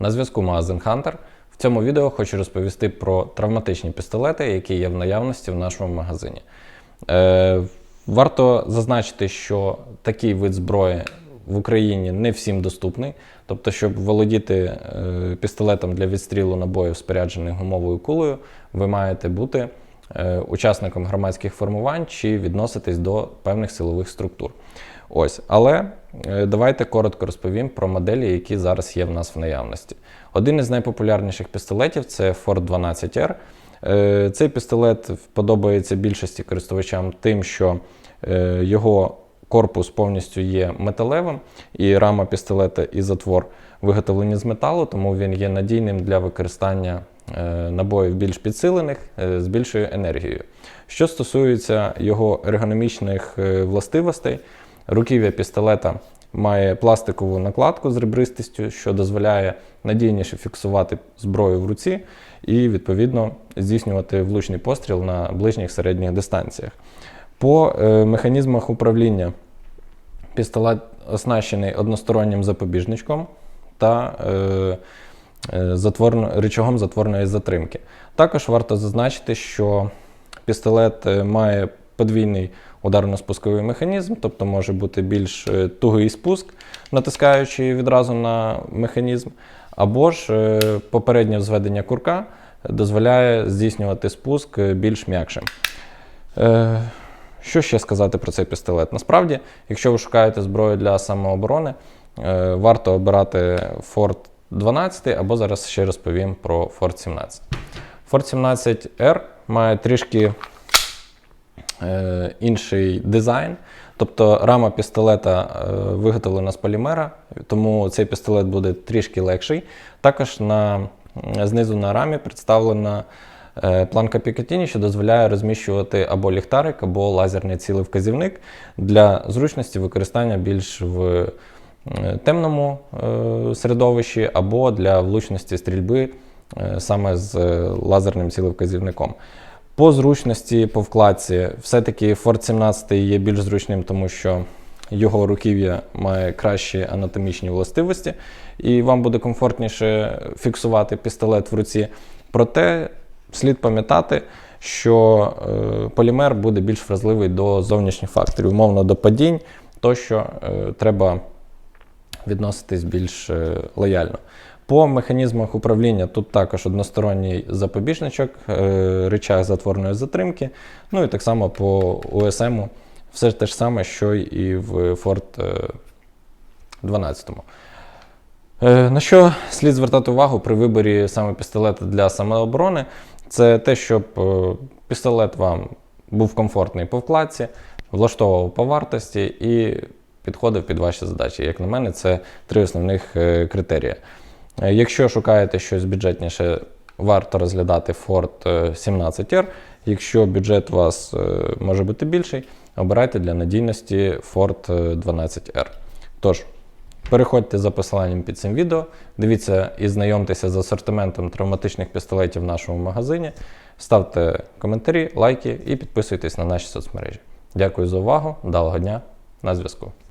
На зв'язку магазин Hunter. В цьому відео хочу розповісти про травматичні пістолети, які є в наявності в нашому магазині. Е, варто зазначити, що такий вид зброї в Україні не всім доступний. Тобто, щоб володіти е, пістолетом для відстрілу набоїв, споряджених гумовою кулею, ви маєте бути учасником громадських формувань чи відноситись до певних силових структур. Ось, але е, давайте коротко розповім про моделі, які зараз є в нас в наявності. Один із найпопулярніших пістолетів це Ford 12R. Е, Цей пістолет подобається більшості користувачам тим, що е, його корпус повністю є металевим, і рама пістолета і затвор виготовлені з металу, тому він є надійним для використання е, набоїв більш підсилених е, з більшою енергією. Що стосується його ергономічних е, властивостей, руків'я пістолета має пластикову накладку з ребристістю, що дозволяє надійніше фіксувати зброю в руці і, відповідно, здійснювати влучний постріл на ближніх середніх дистанціях. По е, механізмах управління пістолет оснащений одностороннім запобіжничком та е, е, затворно, рычагом затворної затримки. Також варто зазначити, що пістолет е, має подвійний ударно-спусковий механізм, тобто може бути більш е, тугий спуск, натискаючи відразу на механізм, або ж е, попереднє зведення курка дозволяє здійснювати спуск е, більш м'якшим. Е, Що ще сказати про цей пістолет? Насправді, якщо ви шукаєте зброю для самооборони, е, варто обирати Ford 12 або зараз ще розповім про Ford 17. Ford 17R має трішки е, інший дизайн. Тобто рама пістолета е, виготовлена з полімера, тому цей пістолет буде трішки легший. Також на, знизу на рамі представлена е, планка Пікатіні, що дозволяє розміщувати або ліхтарик, або лазерний цілевказівник для зручності використання більш в темному е, середовищі, або для влучності стрільби е, саме з е, лазерним цілевказівником. По зручності, по вкладці, все-таки Ford 17 є більш зручним, тому що його руків'я має кращі анатомічні властивості, і вам буде комфортніше фіксувати пістолет в руці. Проте слід пам'ятати, що е, полімер буде більш вразливий до зовнішніх факторів, умовно до падінь, тощо е, треба відноситись більш е, лояльно. По механізмах управління тут також односторонній запобіжничок, е, рычаг затворної затримки. Ну і так само по УСМ все те ж саме, що і в Ford е, 12. Е, На що слід звертати увагу при виборі саме пістолета для самооборони, це те, щоб пістолет вам був комфортний по вкладці, влаштовував по вартості і підходив під ваші задачі. Як на мене, це три основних е, критерії. Е, Якщо шукаєте щось бюджетніше, варто розглядати Ford е, 17R. Якщо бюджет у вас е, може бути більший, обирайте для надійності Ford е, 12R. Тож, переходьте за посиланням під цим відео, дивіться і знайомтеся з асортиментом травматичних пістолетів в нашому магазині. Ставте коментарі, лайки і підписуйтесь на наші соцмережі. Дякую за увагу, вдалого дня, на зв'язку.